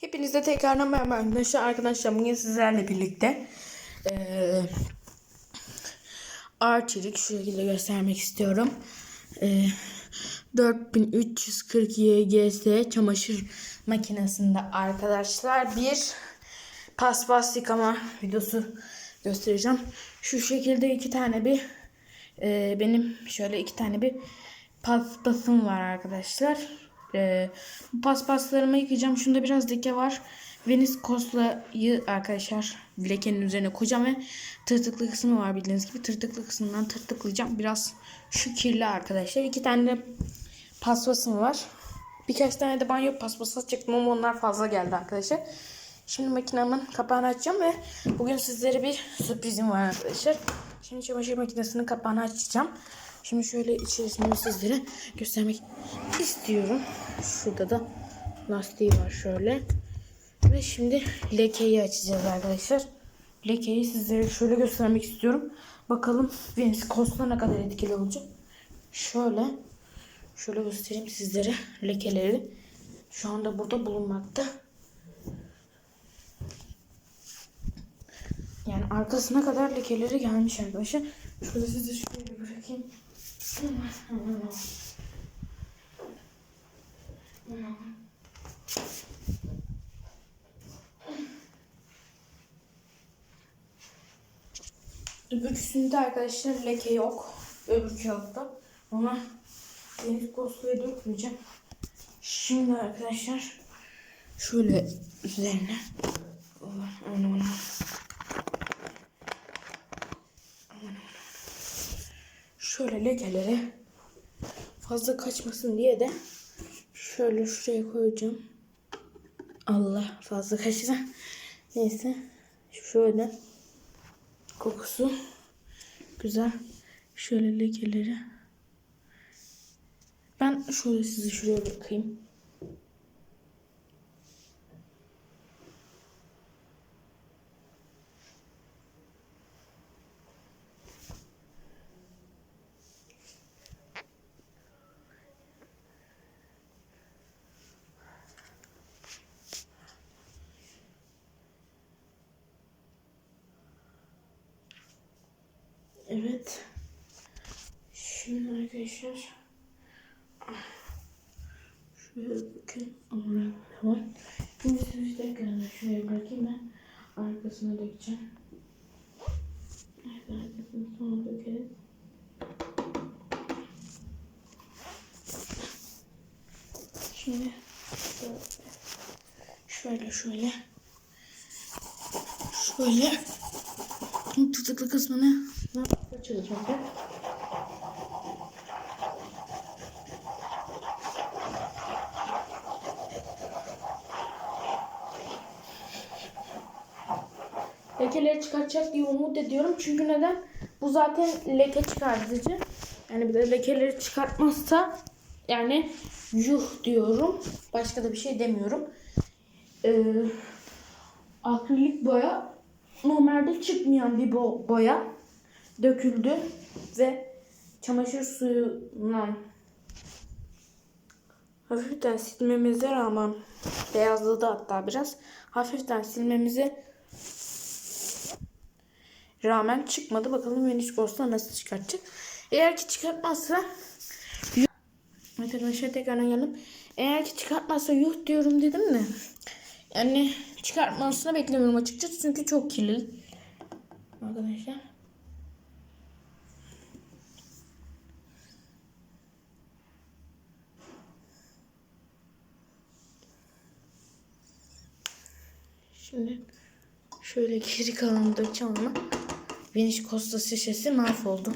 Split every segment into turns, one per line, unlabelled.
Hepinize tekrardan merhaba arkadaşlar. Arkadaşlar bugün sizlerle birlikte eee arçelik şu şekilde göstermek istiyorum. Eee 4340 YGS çamaşır makinesinde arkadaşlar bir paspas yıkama videosu göstereceğim. Şu şekilde iki tane bir eee, benim şöyle iki tane bir paspasım var arkadaşlar. Bu paspaslarımı yıkayacağım. Şunda biraz leke var. Venice Cosla'yı arkadaşlar lekenin üzerine koyacağım ve tırtıklı kısmı var bildiğiniz gibi. Tırtıklı kısmından tırtıklayacağım. Biraz şu kirli arkadaşlar. İki tane de paspasım var. Birkaç tane de banyo paspası çektim ama onlar fazla geldi arkadaşlar. Şimdi makinemin kapağını açacağım ve bugün sizlere bir sürprizim var arkadaşlar. Şimdi çamaşır makinesinin kapağını açacağım. Şimdi şöyle içerisini sizlere göstermek istiyorum. Şurada da lastiği var şöyle. Ve şimdi lekeyi açacağız arkadaşlar. Lekeyi sizlere şöyle göstermek istiyorum. Bakalım Venüs Costa ne kadar etkili olacak. Şöyle şöyle göstereyim sizlere lekeleri. Şu anda burada bulunmakta. Yani arkasına kadar lekeleri gelmiş arkadaşlar. Şurada size şöyle bırakayım. Öbürküsünde arkadaşlar leke yok. Öbür kağıtta. Ama deniz kosluya dökmeyeceğim. Şimdi arkadaşlar şöyle üzerine aman aman. Şöyle lekeleri fazla kaçmasın diye de şöyle şuraya koyacağım. Allah fazla kaçtı. Neyse şöyle kokusu güzel. Şöyle lekeleri. Ben şöyle sizi şuraya bırakayım. Evet. Şimdi arkadaşlar şöyle bakın orada var. Şimdi sizi tekrar şuraya bırakayım ben arkasına dökeceğim. Evet arkasını sonra dökeriz. Şimdi şöyle şöyle şöyle tutuklu kısmını açacağım ben. Lekeleri çıkartacak diye umut ediyorum. Çünkü neden? Bu zaten leke çıkartıcı. Yani bir de lekeleri çıkartmazsa yani yuh diyorum. Başka da bir şey demiyorum. Ee, akrilik boya normalde çıkmayan bir bo- boya döküldü ve çamaşır suyundan hafiften silmemize rağmen beyazladı hatta biraz hafiften silmemize rağmen çıkmadı. Bakalım Venüs Ghost'ta nasıl çıkartacak. Eğer ki çıkartmazsa Evet arkadaşlar tekrardan geldim. Eğer ki çıkartmazsa yuh diyorum dedim de. Yani çıkartmasını beklemiyorum açıkçası çünkü çok kirli. Arkadaşlar. Şimdi şöyle geri kalanı dökeceğim ama Venüs Costa şişesi mahvoldu.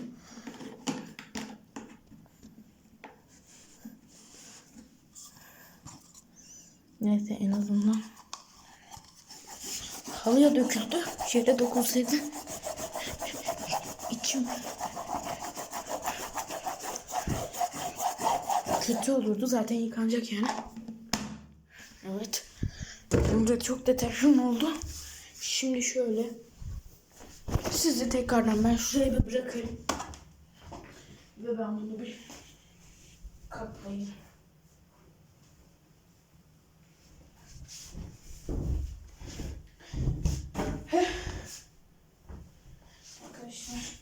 Neyse en azından halıya döküldü. Şöyle dokunsaydı içim kötü olurdu. Zaten yıkanacak yani. Önce çok deterjan oldu. Şimdi şöyle. Sizi tekrardan ben şuraya bir bırakayım. Ve ben bunu bir kaplayayım. Arkadaşlar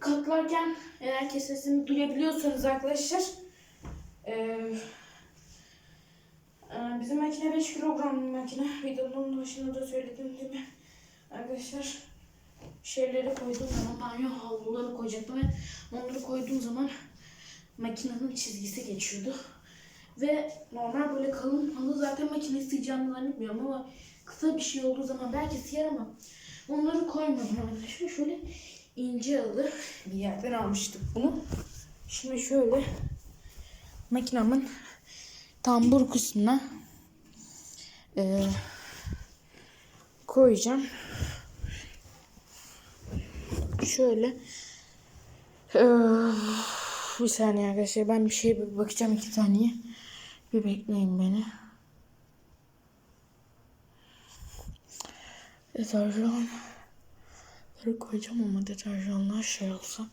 katlarken eğer ki sesimi duyabiliyorsanız arkadaşlar ee, bizim makine 5 kilogram bir makine. Videonun başında da söyledim değil mi? Arkadaşlar şeyleri koyduğum zaman banyo havluları koyacaktım ve onları koyduğum zaman makinenin çizgisi geçiyordu. Ve normal böyle kalın halı zaten makine sığacağını zannetmiyorum ama kısa bir şey olduğu zaman belki sıyar ama onları koymadım arkadaşlar. Şöyle ince halı bir yerden almıştık bunu. Şimdi şöyle makinamın tambur kısmına eee, koyacağım. Şöyle eee, bir saniye arkadaşlar ben bir bir bakacağım iki saniye. Bir bekleyin beni. Deterjan. Bunları koyacağım ama deterjanlar şey olsa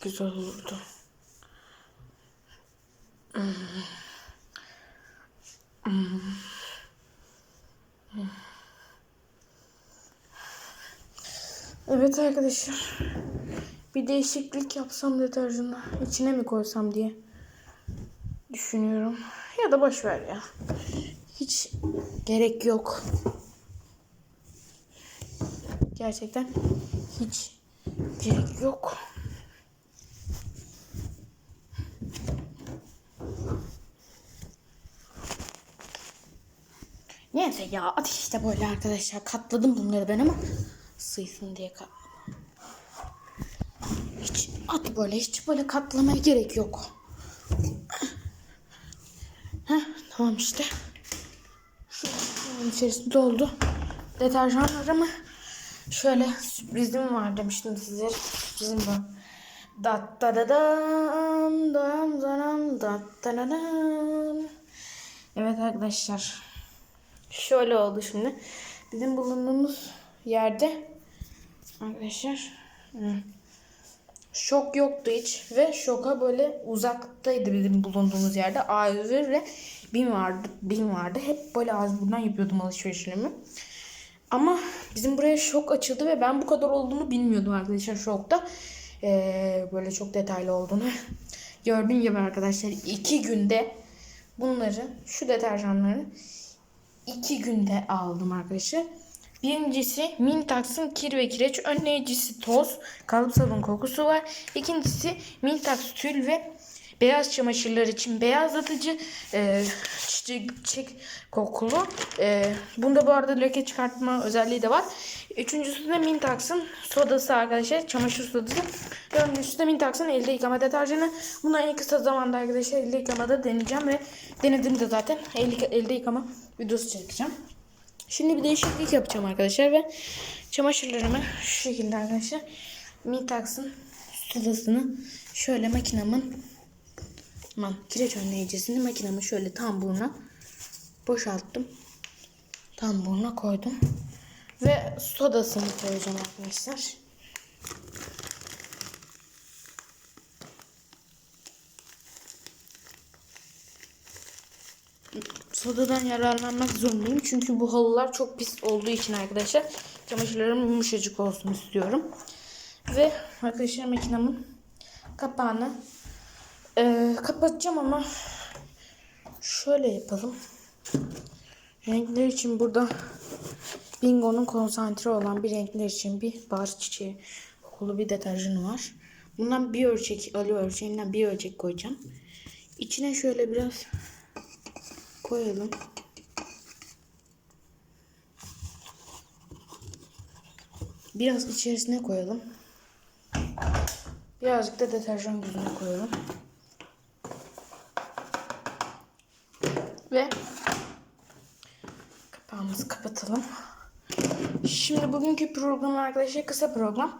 güzel olurdu. Hmm. Hmm. Evet arkadaşlar. Bir değişiklik yapsam deterjanı içine mi koysam diye düşünüyorum. Ya da boş ver ya. Hiç gerek yok. Gerçekten hiç gerek yok. Neyse ya at işte böyle arkadaşlar katladım bunları ben ama sığsın diye katladım. Hiç at böyle hiç böyle katlamaya gerek yok. Heh, tamam işte. Şu içerisinde oldu. Deterjanlarımı şöyle sürprizim var demiştim size. Sürprizim bu. Dat da da dam dam dam dat da da dam. Evet arkadaşlar. Şöyle oldu şimdi. Bizim bulunduğumuz yerde arkadaşlar şok yoktu hiç ve şoka böyle uzaktaydı bizim bulunduğumuz yerde. A101 ve BİM vardı. BİM vardı. Hep böyle ağız buradan yapıyordum alışverişlerimi. Ama bizim buraya şok açıldı ve ben bu kadar olduğunu bilmiyordum arkadaşlar şokta. Ee, böyle çok detaylı olduğunu. Gördüğün gibi arkadaşlar iki günde bunları şu deterjanları iki günde aldım arkadaşlar. Birincisi Mintax'ın kir ve kireç önleyicisi toz. Kalıp sabun kokusu var. İkincisi Mintax tül ve beyaz çamaşırlar için beyazlatıcı e, çiçek, çiçek kokulu. E, bunda bu arada leke çıkartma özelliği de var. Üçüncüsü de Mintax'ın sodası arkadaşlar. Çamaşır sodası. Dördüncüsü de Mintax'ın elde yıkama deterjanı. Bunu en kısa zamanda arkadaşlar elde yıkamada deneyeceğim ve denedim de zaten elde, elde yıkama videosu çekeceğim. Şimdi bir değişiklik yapacağım arkadaşlar ve çamaşırlarımı şu şekilde arkadaşlar Mintax'ın sodasını şöyle makinamın aman kireç önleyicisini makinamın şöyle tamburuna boşalttım. Tamburuna koydum. Ve sodasını koyacağım arkadaşlar. sodadan yararlanmak zorundayım. Çünkü bu halılar çok pis olduğu için arkadaşlar çamaşırlarım yumuşacık olsun istiyorum. Ve arkadaşlar makinamın kapağını e, kapatacağım ama şöyle yapalım. Renkler için burada Bingo'nun konsantre olan bir renkler için bir bar çiçeği kokulu bir deterjanı var. Bundan bir ölçek, Ali ölçeğinden bir ölçek koyacağım. İçine şöyle biraz koyalım. Biraz içerisine koyalım. Birazcık da deterjan yüzüne koyalım. Ve kapağımızı kapatalım. Şimdi bugünkü program arkadaşlar kısa program.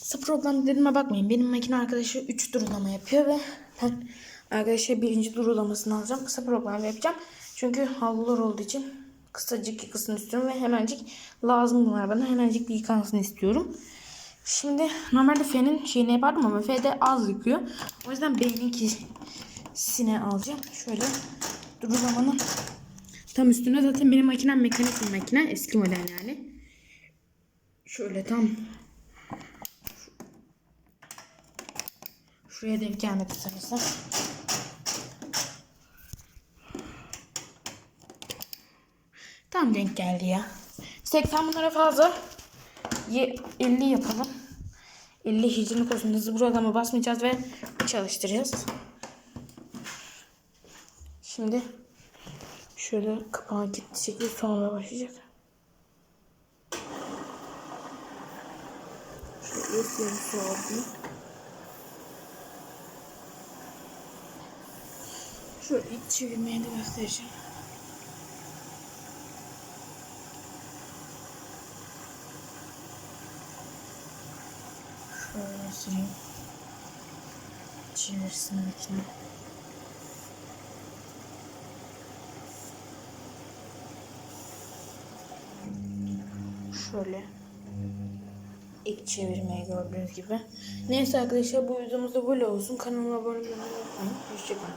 Kısa program dediğime bakmayın. Benim makine arkadaşı 3 durulama yapıyor ve ben arkadaşlar birinci durulamasını alacağım. Kısa program yapacağım. Çünkü havlular olduğu için kısacık yıkasını istiyorum ve hemencik lazım bunlar bana. Hemencik bir yıkansın istiyorum. Şimdi normalde F'nin şeyini yapardım ama F'de az yıkıyor. O yüzden B'ninkisine alacağım. Şöyle durulamanın tam üstüne zaten benim makinem mekanik bir makine. Eski model yani. Şöyle tam Şuraya denk gelmedi sanırsam. Tam denk geldi ya. 80 bunlara fazla. Ye- 50 yapalım. 50 hijyenik olsun. Hızlı programa basmayacağız ve çalıştıracağız. Şimdi şöyle kapağı kilitli şekilde sonra başlayacak. Şöyle su aldım. Şöyle ilk çevirmeye de göstereceğim. Şöyle süreyim. Çevirsin makine. Şöyle. İlk çevirmeyi gördüğünüz gibi. Neyse arkadaşlar bu videomuzda böyle olsun. Kanalıma abone olmayı unutmayın. Hoşçakalın.